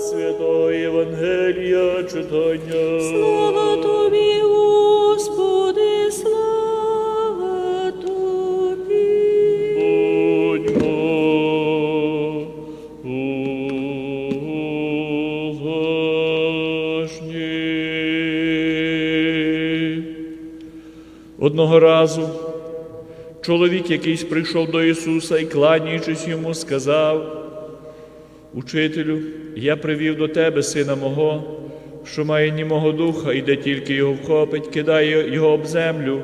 Святого Євангелія читання. Слава тобі, Господи, слава тобі. Будьмо уважні. Одного разу чоловік якийсь прийшов до Ісуса і, кланяючись йому, сказав, Учителю, я привів до тебе сина мого, що має німого духа, і де тільки його вхопить, кидає його об землю,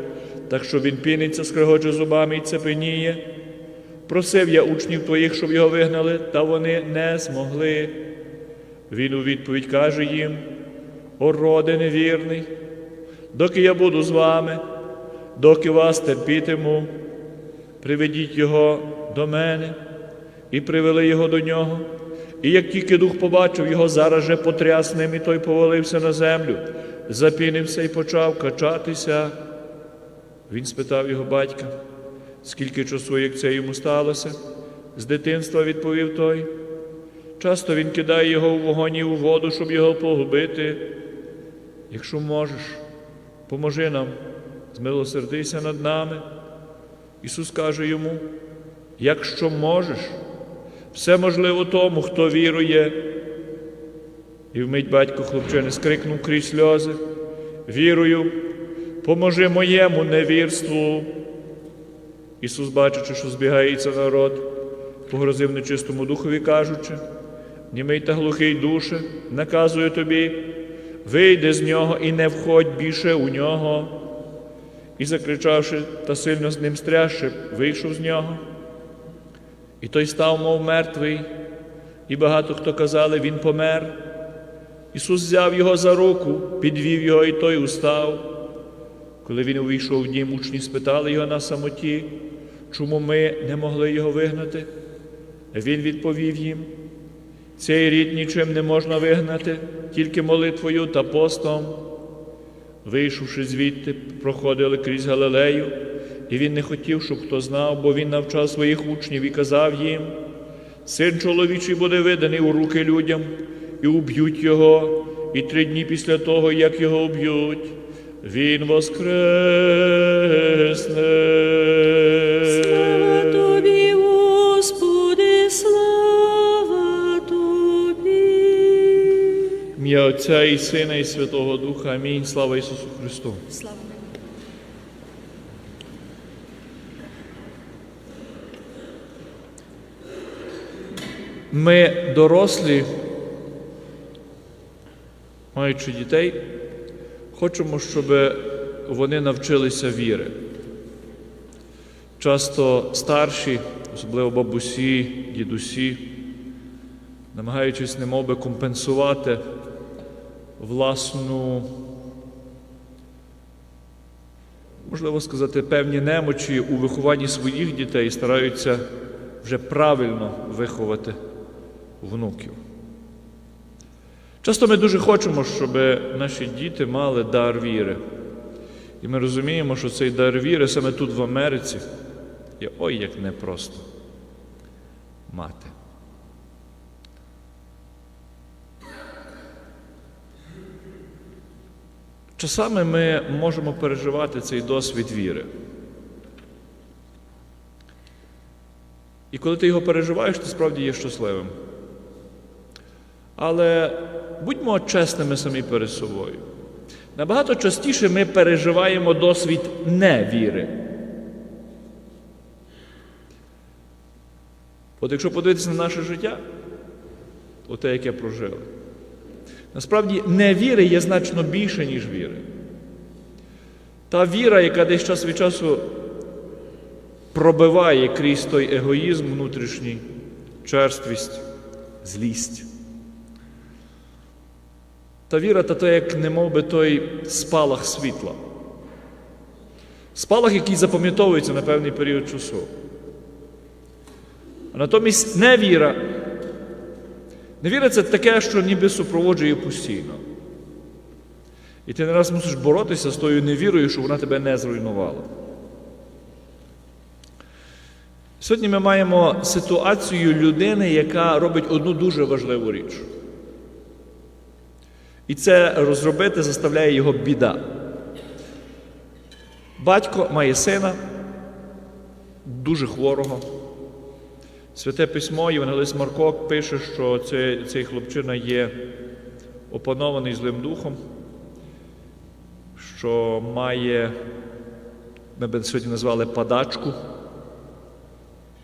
так що він піниться, скрегоче зубами і цепеніє. Просив я учнів твоїх, щоб його вигнали, та вони не змогли. Він у відповідь каже їм: О, роде невірний, доки я буду з вами, доки вас терпітиму, приведіть його до мене і привели його до нього. І як тільки дух побачив його, зараз же потряс ним, і той повалився на землю, запінився і почав качатися. Він спитав його батька, скільки часу, як це йому сталося? З дитинства відповів той. Часто він кидає його у вогонь і у воду, щоб його погубити. Якщо можеш, поможи нам, змилосердися над нами. Ісус каже йому, якщо можеш, все можливо тому, хто вірує. І вмить батько хлопчини скрикнув крізь сльози. Вірую, поможи моєму невірству. Ісус, бачачи, що збігається народ, погрозив нечистому духові, кажучи, німий та глухий душе, наказую тобі, вийди з нього і не входь більше у нього. І, закричавши та сильно з ним стрясши, вийшов з нього. І той став, мов мертвий, і багато хто казали, він помер. Ісус взяв його за руку, підвів його, і той устав. Коли він увійшов в дім, учні спитали його на самоті, чому ми не могли його вигнати. Він відповів їм: цей рід нічим не можна вигнати, тільки молитвою та постом. Вийшовши звідти, проходили крізь Галилею, і він не хотів, щоб хто знав, бо він навчав своїх учнів і казав їм: Син чоловічий буде виданий у руки людям, і уб'ють його, і три дні після того, як його уб'ють, він воскресне. Слава тобі, Господи, слава тобі. Ім'я Отця і Сина, і Святого Духа. Амінь. Слава Ісусу Христу. Слава. Ми дорослі, маючи дітей, хочемо, щоб вони навчилися віри. Часто старші, особливо бабусі, дідусі, намагаючись немов би компенсувати власну, можливо сказати, певні немочі у вихованні своїх дітей, стараються вже правильно виховати внуків. Часто ми дуже хочемо, щоб наші діти мали дар віри. І ми розуміємо, що цей дар віри саме тут в Америці є ой як непросто мати. Часами ми можемо переживати цей досвід віри. І коли ти його переживаєш, ти справді є щасливим. Але будьмо чесними самі перед собою. Набагато частіше ми переживаємо досвід невіри. От якщо подивитися на наше життя, оте, яке прожили, насправді невіри є значно більше, ніж віри. Та віра, яка десь час від часу пробиває крізь той егоїзм внутрішній, черствість, злість. Та віра та то, як немов би той спалах світла. Спалах, який запам'ятовується на певний період часу. А натомість невіра. Невіра це таке, що ніби супроводжує постійно. І ти не раз мусиш боротися з тою невірою, щоб вона тебе не зруйнувала. Сьогодні ми маємо ситуацію людини, яка робить одну дуже важливу річ. І це розробити заставляє його біда. Батько має сина, дуже хворого. Святе письмо, Євангелист Марко пише, що цей, цей хлопчина є опанований злим духом, що має, ми б сьогодні назвали падачку,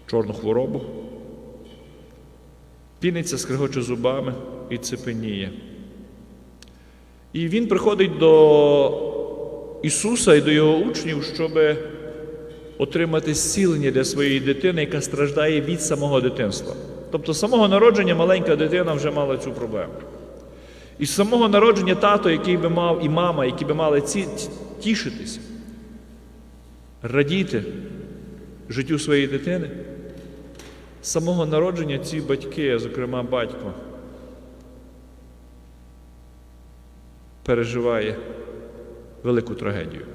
чорну хворобу, піниться, скригоче зубами і цепеніє. І він приходить до Ісуса і до його учнів, щоб отримати зцілення для своєї дитини, яка страждає від самого дитинства. Тобто, з самого народження маленька дитина вже мала цю проблему. І з самого народження тато, який би мав, і мама, які би мали ці, тішитися, радіти життю своєї дитини, з самого народження ці батьки, зокрема батько, переживає велику трагедію.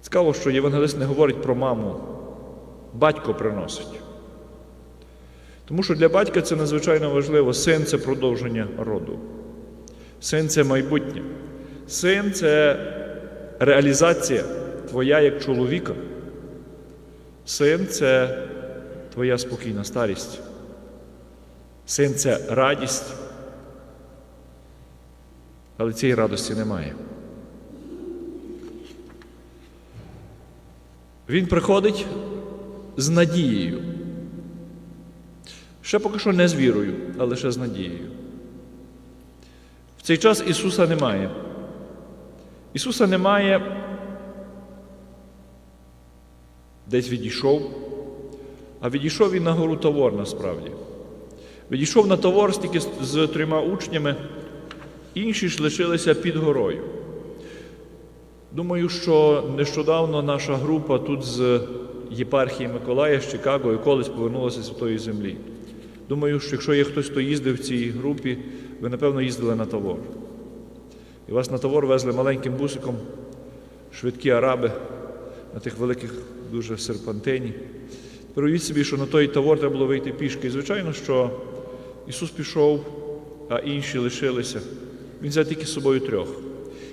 Цікаво, що євангелист не говорить про маму, батько приносить. Тому що для батька це надзвичайно важливо. Син це продовження роду. Син це майбутнє. Син це реалізація твоя як чоловіка. Син це твоя спокійна старість. Син це радість. Але цієї радості немає. Він приходить з надією. Ще поки що не з вірою, але лише з надією. В цей час Ісуса немає. Ісуса немає, десь відійшов, а відійшов він на гору Тавор насправді. Відійшов на Тавор стільки з- з трьома учнями, інші ж лишилися під горою. Думаю, що нещодавно наша група тут з єпархії Миколая з Чикаго і колись повернулася з Святої Землі. Думаю, що якщо є хтось, хто їздив в цій групі, ви напевно їздили на Тавор. І вас на Тавор везли маленьким бусиком швидкі араби на тих великих дуже серпантині. Тепер собі, що на той Тавор треба було вийти пішки. І звичайно, що Ісус пішов, а інші лишилися. Він взяв тільки з собою трьох.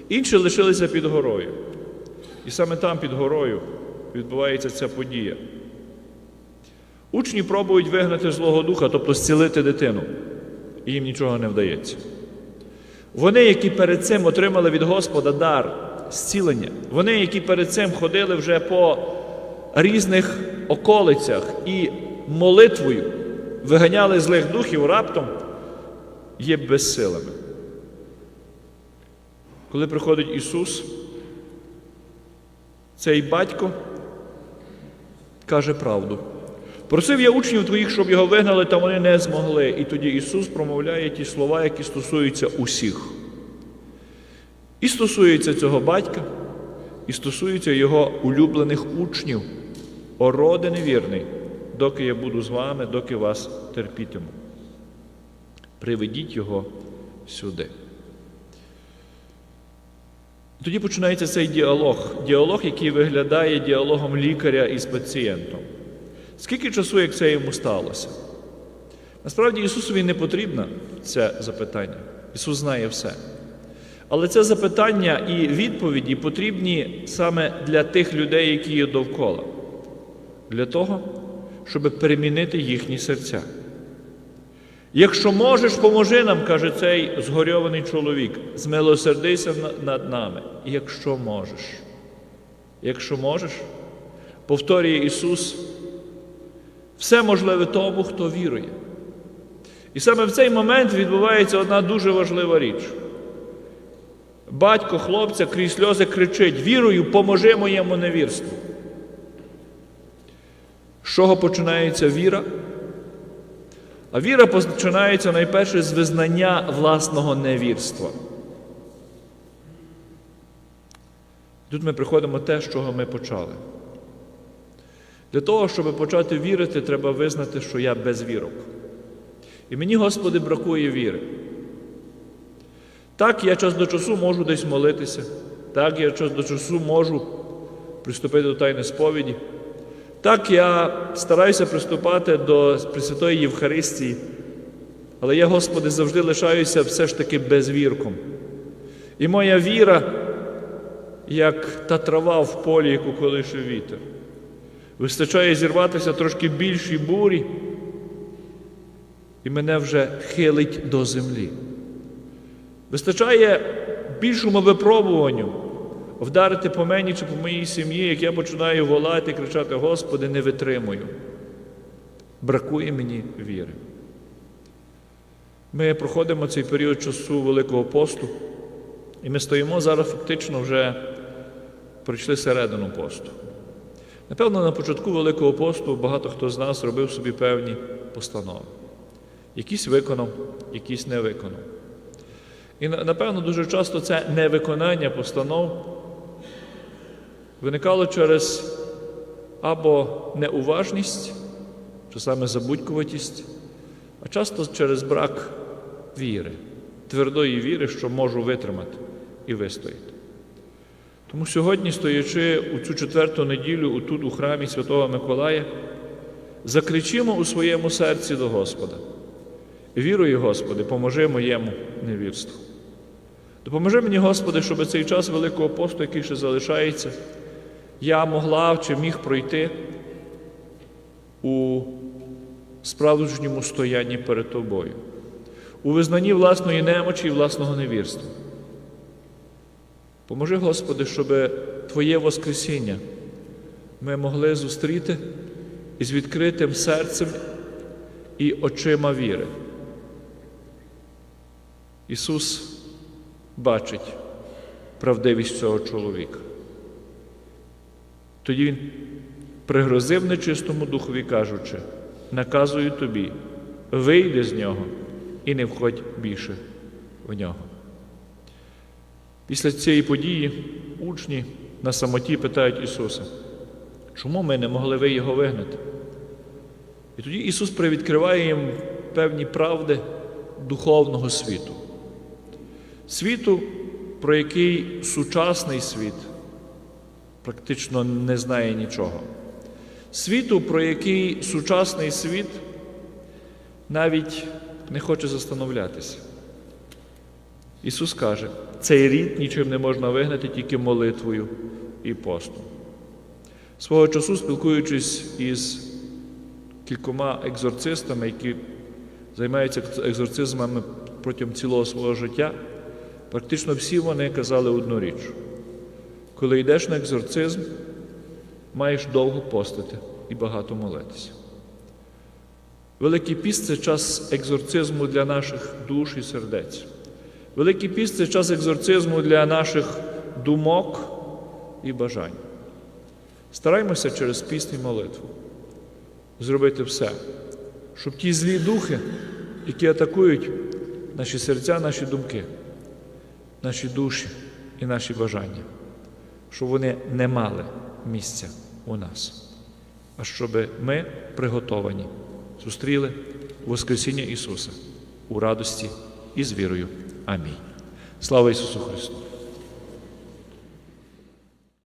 Інші лишилися під горою. І саме там, під горою, відбувається ця подія. Учні пробують вигнати злого духа, тобто зцілити дитину, і їм нічого не вдається. Вони, які перед цим отримали від Господа дар зцілення, вони, які перед цим ходили вже по різних околицях і молитвою виганяли злих духів, раптом є безсилими. Коли приходить Ісус, цей батько каже правду. Просив я учнів твоїх, щоб його вигнали, та вони не змогли. І тоді Ісус промовляє ті слова, які стосуються усіх. І стосується цього батька, і стосується його улюблених учнів. О, роде невірний, доки я буду з вами, доки вас терпітиму. Приведіть його сюди. Тоді починається цей діалог. Діалог, який виглядає діалогом лікаря із пацієнтом. Скільки часу, як це йому сталося? Насправді Ісусові не потрібно це запитання. Ісус знає все. Але це запитання і відповіді потрібні саме для тих людей, які є довкола, для того, щоб перемінити їхні серця. Якщо можеш, поможи нам, каже цей згорьований чоловік, змилосердися над нами. Якщо можеш. Якщо можеш, повторює Ісус, все можливе тому, хто вірує. І саме в цей момент відбувається одна дуже важлива річ. Батько хлопця крізь сльози кричить: Вірую, поможи моєму невірству. З чого починається віра? А віра починається найперше з визнання власного невірства. Тут ми приходимо те, з чого ми почали. Для того, щоб почати вірити, треба визнати, що я без вірок. І мені, Господи, бракує віри. Так, я час до часу можу десь молитися, так, я час до часу можу приступити до тайної сповіді. Так, я стараюся приступати до Пресвятої Євхаристії, Але я, Господи, завжди лишаюся все ж таки безвірком. І моя віра, як та трава в полі, яку колише вітер. Вистачає зірватися трошки більшій бурі, і мене вже хилить до землі. Вистачає більшому випробуванню вдарити по мені чи по моїй сім'ї, як я починаю волати кричати: Господи, не витримую. Бракує мені віри. Ми проходимо цей період часу Великого посту, і ми стоїмо зараз фактично вже пройшли середину посту. Напевно, на початку Великого посту багато хто з нас робив собі певні постанови. Якісь виконав, якісь не виконав. І напевно дуже часто це невиконання постанов виникало через або неуважність, чи саме забудькуватість, а часто через брак віри, твердої віри, що можу витримати і вистояти. Тому сьогодні, стоячи у цю четверту неділю, тут у храмі Святого Миколая, закричимо у своєму серці до Господа. Вірую, Господи, поможи моєму невірству. Допоможи мені, Господи, щоб цей час Великого посту, який ще залишається, я могла чи міг пройти у справжньому стоянні перед Тобою, у визнанні власної немочі і власного невірства. Поможи, Господи, щоб Твоє Воскресіння ми могли зустріти із відкритим серцем і очима віри. Ісус бачить правдивість цього чоловіка. Тоді Він пригрозив нечистому духові, кажучи, наказую тобі, вийди з нього і не входь більше в нього. Після цієї події учні на самоті питають Ісуса, чому ми не могли ви його вигнати? І тоді Ісус привідкриває їм певні правди духовного світу. Світу, про який сучасний світ практично не знає нічого. Світу, про який сучасний світ навіть не хоче застановлятися. Ісус каже, цей рід нічим не можна вигнати тільки молитвою і постом. Свого часу, спілкуючись із кількома екзорцистами, які займаються екзорцизмами протягом цілого свого життя, практично всі вони казали одну річ. Коли йдеш на екзорцизм, маєш довго постити і багато молитися. Великий піст це час екзорцизму для наших душ і сердець. Великий піст це час екзорцизму для наших думок і бажань. Стараймося через піст і молитву зробити все, щоб ті злі духи, які атакують наші серця, наші думки, наші душі і наші бажання, щоб вони не мали місця у нас, а щоб ми приготовані зустріли Воскресіння Ісуса у радості і з вірою. Амінь. Слава Ісусу Христу!